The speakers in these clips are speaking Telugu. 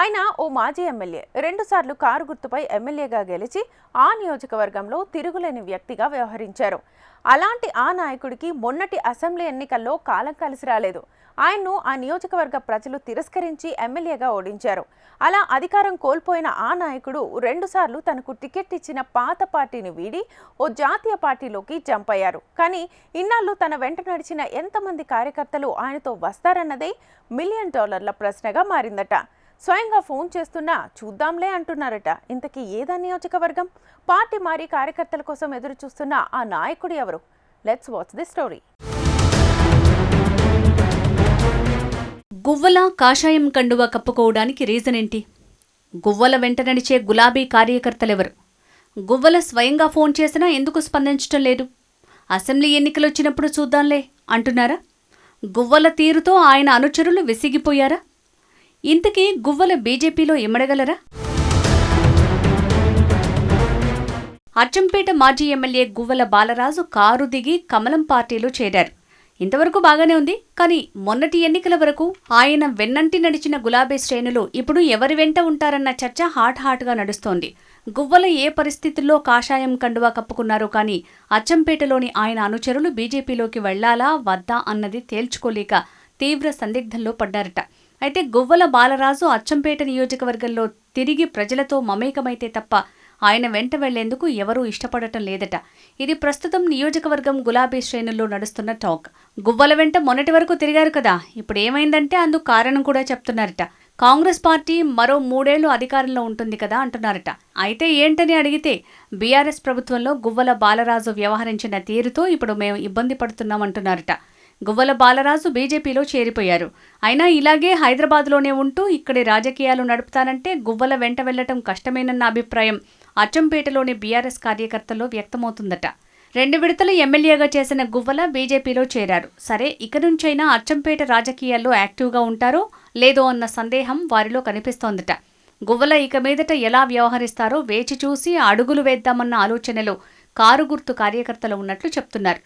ఆయన ఓ మాజీ ఎమ్మెల్యే. రెండుసార్లు కారు గుర్తుపై ఎమ్మెల్యేగా గెలిచి ఆ నియోజకవర్గంలో తిరుగులేని వ్యక్తిగా వ్యవహరించారు. అలాంటి ఆ నాయకుడికి మొన్నటి అసెంబ్లీ ఎన్నికల్లో కాలం కలిసి రాలేదు. ఆయన్ను ఆ నియోజకవర్గ ప్రజలు తిరస్కరించి ఎమ్మెల్యేగా ఓడించారు. అలా అధికారం కోల్పోయిన ఆ నాయకుడు రెండుసార్లు తనకు టికెట్ ఇచ్చిన పాత పార్టీని వీడి ఓ జాతీయ పార్టీలోకి జంప్ అయ్యారు. కానీ ఇన్నాళ్ళు తన వెంట నడిచిన ఎంతమంది కార్యకర్తలు ఆయనతో వస్తారన్నదే మిలియన్ డాలర్ల ప్రశ్నగా మారిందట. స్వయంగా ఫోన్ చేస్తున్నా చూద్దాంలే అంటున్నారట. ఇంతకీ ఏదా నియోజకవర్గం పార్టీ మారి కార్యకర్తల కోసం ఎదురు చూస్తున్న ఆ నాయకుడు ఎవరు? Let's watch the story Guvvala కాషాయం కండువా కప్పుకోవడానికి రీజన్ ఏంటి? గువ్వల వెంట నడిచే గులాబీ కార్యకర్తలెవరు? గువ్వల స్వయంగా ఫోన్ చేసినా ఎందుకు స్పందించటం లేదు? అసెంబ్లీ ఎన్నికలు వచ్చినప్పుడు చూద్దాంలే అంటున్నారా? గువ్వల తీరుతో ఆయన అనుచరులు విసిగిపోయారా? ఇంతకీ గువ్వల బీజేపీలో ఇమ్మడగలరా అచ్చంపేట మాజీ ఎమ్మెల్యే గువ్వల బాలరాజు కారు దిగి కమలం పార్టీలో చేరారు. ఇంతవరకు బాగానే ఉంది కానీ మొన్నటి ఎన్నికల వరకు ఆయన వెన్నంటి నడిచిన గులాబీ శ్రేణులు ఇప్పుడు ఎవరి వెంట ఉంటారన్న చర్చ హాట్ హాట్గా నడుస్తోంది. గువ్వల ఏ పరిస్థితుల్లో కాషాయం కండువా కప్పుకున్నారో కానీ అచ్చంపేటలోని ఆయన అనుచరులు బీజేపీలోకి వెళ్ళాలా వద్దా అన్నది తేల్చుకోలేక తీవ్ర సందిగ్ధంలో పడ్డారట. అయితే గువ్వల బాలరాజు అచ్చంపేట నియోజకవర్గంలో తిరిగి ప్రజలతో మమేకమైతే తప్ప ఆయన వెంట వెళ్ళేందుకు ఎవరూ ఇష్టపడటం లేదట. ఇది ప్రస్తుతం నియోజకవర్గం గులాబీ శ్రేణుల్లో నడుస్తున్న టాక్. గువ్వల వెంట మొన్నటి వరకు తిరిగారు కదా. ఇప్పుడు ఏమైందంటే అందుకు కారణం కూడా చెప్తున్నారట. కాంగ్రెస్ పార్టీ మరో మూడేళ్ళు అధికారంలో ఉంటుంది కదా అంటున్నారట. అయితే ఏంటని అడిగితే బీఆర్ఎస్ ప్రభుత్వంలో గువ్వల బాలరాజు వ్యవహరించిన తీరుతో ఇప్పుడు మేము ఇబ్బంది పడుతున్నామంటున్నారట గువ్వల బాలరాజు బీజేపీలో చేరిపోయారు. అయినా ఇలాగే హైదరాబాద్లోనే ఉంటూ ఇక్కడి రాజకీయాలు నడుపుతానంటే గువ్వల వెంట వెళ్ళటం కష్టమేనన్న అభిప్రాయం అచ్చంపేటలోని బీఆర్ఎస్ కార్యకర్తల్లో వ్యక్తమవుతుందట. రెండు విడతలు ఎమ్మెల్యేగా చేసిన గువ్వల బీజేపీలో చేరారు. సరే ఇక నుంచైనా అచ్చంపేట రాజకీయాల్లో యాక్టివ్గా ఉంటారో లేదో అన్న సందేహం వారిలో కనిపిస్తోందట. గువ్వల ఇక మీదట ఎలా వ్యవహరిస్తారో వేచి చూసి అడుగులు వేద్దామన్న ఆలోచనలో కారు గుర్తు కార్యకర్తలు ఉన్నట్లు చెప్తున్నారు.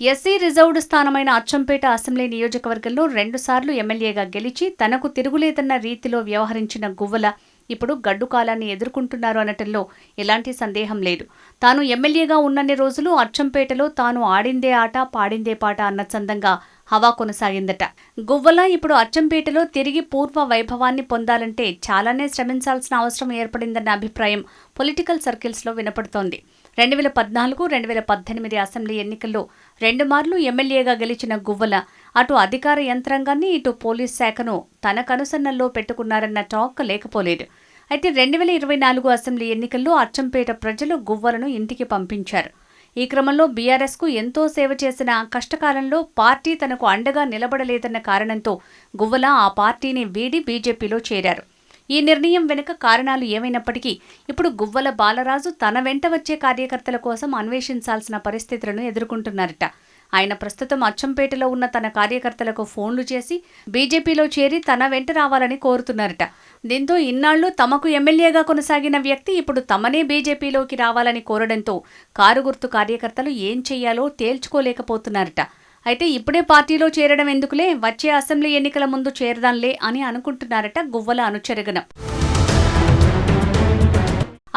ఎస్సీ రిజర్వ్డ్ స్థానమైన అచ్చంపేట అసెంబ్లీ నియోజకవర్గంలో రెండుసార్లు ఎమ్మెల్యేగా గెలిచి తనకు తిరుగులేదన్న రీతిలో వ్యవహరించిన గువ్వల ఇప్పుడు గడ్డు కాలాన్ని ఎదుర్కొంటున్నారు అనటంలో ఎలాంటి సందేహం లేదు. తాను ఎమ్మెల్యేగా ఉన్నన్ని రోజులు అచ్చంపేటలో తాను ఆడిందే ఆట పాడిందే పాట అన్న చందంగా హవా కొనసాగిందట. గువ్వల ఇప్పుడు అచ్చంపేటలో తిరిగి పూర్వ వైభవాన్ని పొందాలంటే చాలానే శ్రమించాల్సిన అవసరం ఏర్పడిందన్న అభిప్రాయం పొలిటికల్ సర్కిల్స్లో వినపడుతోంది. రెండు వేల పద్నాలుగు రెండు వేల పద్దెనిమిది అసెంబ్లీ ఎన్నికల్లో రెండు మార్లు ఎమ్మెల్యేగా గెలిచిన గువ్వల అటు అధికార యంత్రాంగాన్ని ఇటు పోలీస్ శాఖను తన కనుసన్నల్లో పెట్టుకున్నారన్న టాక్ లేకపోలేదు. అయితే రెండు వేల ఇరవై నాలుగు అసెంబ్లీ ఎన్నికల్లో అచ్చంపేట ప్రజలు గువ్వలను ఇంటికి పంపించారు. ఈ క్రమంలో బీఆర్ఎస్కు ఎంతో సేవ చేసిన కష్టకాలంలో పార్టీ తనకు అండగా నిలబడలేదన్న కారణంతో గువ్వల ఆ పార్టీని వీడి బీజేపీలో చేరారు. ఈ నిర్ణయం వెనుక కారణాలు ఏమైనప్పటికీ ఇప్పుడు గువ్వల బాలరాజు తన వెంట వచ్చే కార్యకర్తల కోసం అన్వేషించాల్సిన పరిస్థితులను ఎదుర్కొంటున్నారట. ఆయన ప్రస్తుతం అచ్చంపేటలో ఉన్న తన కార్యకర్తలకు ఫోన్లు చేసి బీజేపీలో చేరి తన వెంట రావాలని కోరుతున్నారట. దీంతో ఇన్నాళ్ళు తమకు ఎమ్మెల్యేగా కొనసాగిన వ్యక్తి ఇప్పుడు తమనే బీజేపీలోకి రావాలని కోరడంతో కారు గుర్తు కార్యకర్తలు ఏం చెయ్యాలో తేల్చుకోలేకపోతున్నారట. అయితే ఇప్పుడే పార్టీలో చేరడం ఎందుకులే? వచ్చే అసెంబ్లీ ఎన్నికల ముందు చేరదాంలే అని అనుకుంటున్నారట గువ్వల అనుచరగనం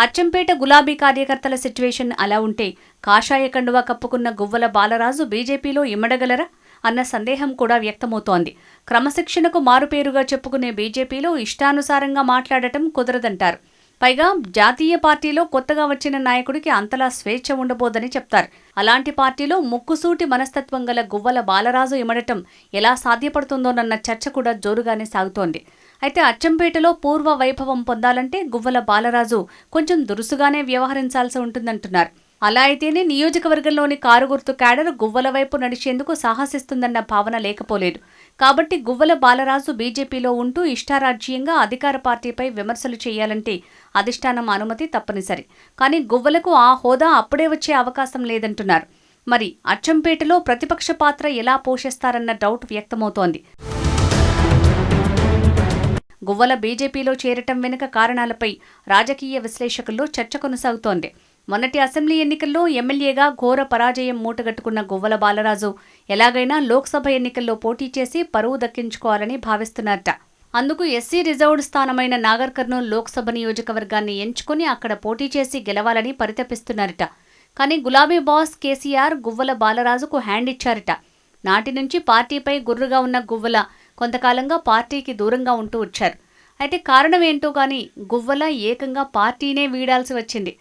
అచ్చంపేట గులాబీ కార్యకర్తల సిచ్యువేషన్ అలా ఉంటే కాషాయ కండువా కప్పుకున్న గువ్వల బాలరాజు బీజేపీలో ఇమ్మడగలరా అన్న సందేహం కూడా వ్యక్తమవుతోంది. క్రమశిక్షణకు మారుపేరుగా చెప్పుకునే బీజేపీలో ఇష్టానుసారంగా మాట్లాడటం కుదరదంటారు. పైగా జాతీయ పార్టీలో కొత్తగా వచ్చిన నాయకుడికి అంతలా స్వేచ్ఛ ఉండబోదని చెప్తారు. అలాంటి పార్టీలో ముక్కుసూటి మనస్తత్వం గల గువ్వల బాలరాజు ఇమడటం ఎలా సాధ్యపడుతుందోనన్న చర్చ కూడా జోరుగానే సాగుతోంది. అయితే అచ్చంపేటలో పూర్వ వైభవం పొందాలంటే గువ్వల బాలరాజు కొంచెం దురుసుగానే వ్యవహరించాల్సి ఉంటుందంటున్నారు. అలా అయితేనే నియోజకవర్గంలోని కారు గుర్తు క్యాడర్ గువ్వల వైపు నడిచేందుకు సాహసిస్తుందన్న భావన లేకపోలేదు. కాబట్టి గువ్వల బాలరాజు బీజేపీలో ఉంటూ ఇష్టారాజ్యంగా అధికార పార్టీపై విమర్శలు చేయాలంటే అధిష్టానం అనుమతి తప్పనిసరి. కానీ గువ్వలకు ఆ హోదా అప్పుడే వచ్చే అవకాశం లేదంటున్నారు. మరి అచ్చంపేటలో ప్రతిపక్ష పాత్ర ఎలా పోషిస్తారన్న డౌట్ వ్యక్తమవుతోంది. గువ్వల బీజేపీలో చేరటం వెనుక కారణాలపై రాజకీయ విశ్లేషకుల్లో చర్చ కొనసాగుతోంది. మొన్నటి అసెంబ్లీ ఎన్నికల్లో ఎమ్మెల్యేగా ఘోర పరాజయం మూటగట్టుకున్న గువ్వల బాలరాజు. ఎలాగైనా లోక్సభ ఎన్నికల్లో పోటీ చేసి పరువు దక్కించుకోవాలని భావిస్తున్నారట. అందుకు ఎస్సీ రిజర్వ్డ్ స్థానమైన నాగర్ కర్నూలు లోక్సభ నియోజకవర్గాన్ని ఎంచుకుని అక్కడ పోటీ చేసి గెలవాలని పరితపిస్తున్నారట. కానీ గులాబీ బాస్ కేసీఆర్ గువ్వల బాలరాజుకు హ్యాండ్ ఇచ్చారట. నాటి నుంచి పార్టీపై గుర్రుగా ఉన్న గువ్వల కొంతకాలంగా పార్టీకి దూరంగా ఉంటూ వచ్చారు. అయితే కారణం ఏంటో గాని గువ్వల ఏకంగా పార్టీనే వీడాల్సి వచ్చింది.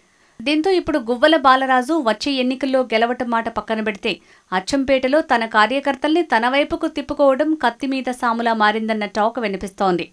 దీంతో ఇప్పుడు గువ్వల బాలరాజు వచ్చే ఎన్నికల్లో గెలవటం మాట పక్కన పెడితే అచ్చంపేటలో తన కార్యకర్తల్ని తన వైపుకు తిప్పుకోవడం కత్తి మీద సాములా మారిందన్న టాక్ వినిపిస్తోంది.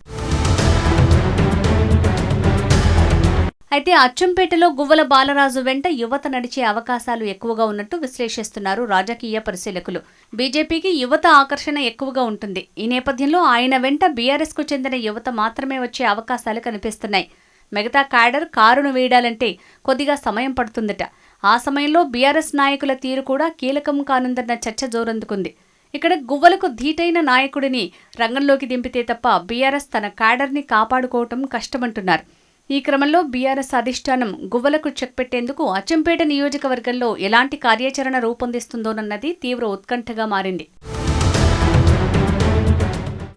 అయితే అచ్చంపేటలో గువ్వల బాలరాజు వెంట యువత నడిచే అవకాశాలు ఎక్కువగా ఉన్నట్టు విశ్లేషిస్తున్నారు రాజకీయ పరిశీలకులు. బీజేపీకి యువత ఆకర్షణ ఎక్కువగా ఉంటుంది. ఈ నేపథ్యంలో ఆయన వెంట బీఆర్ఎస్కు చెందిన యువత మాత్రమే వచ్చే అవకాశాలు కనిపిస్తున్నాయి. మిగతా క్యాడర్ కారును వేయడాలంటే కొద్దిగా సమయం పడుతుందట. ఆ సమయంలో బీఆర్ఎస్ నాయకుల తీరు కూడా కీలకం కానుందన్న చర్చ జోరందుకుంది. ఇక్కడ గువ్వలకు ధీటైన నాయకుడిని రంగంలోకి దింపితే తప్ప బీఆర్ఎస్ తన క్యాడర్ని కాపాడుకోవటం కష్టమంటున్నారు. ఈ క్రమంలో బీఆర్ఎస్ అధిష్టానం గువ్వలకు చెక్ పెట్టేందుకు అచ్చంపేట నియోజకవర్గంలో ఎలాంటి కార్యాచరణ రూపొందిస్తుందోనన్నది తీవ్ర ఉత్కంఠగా మారింది.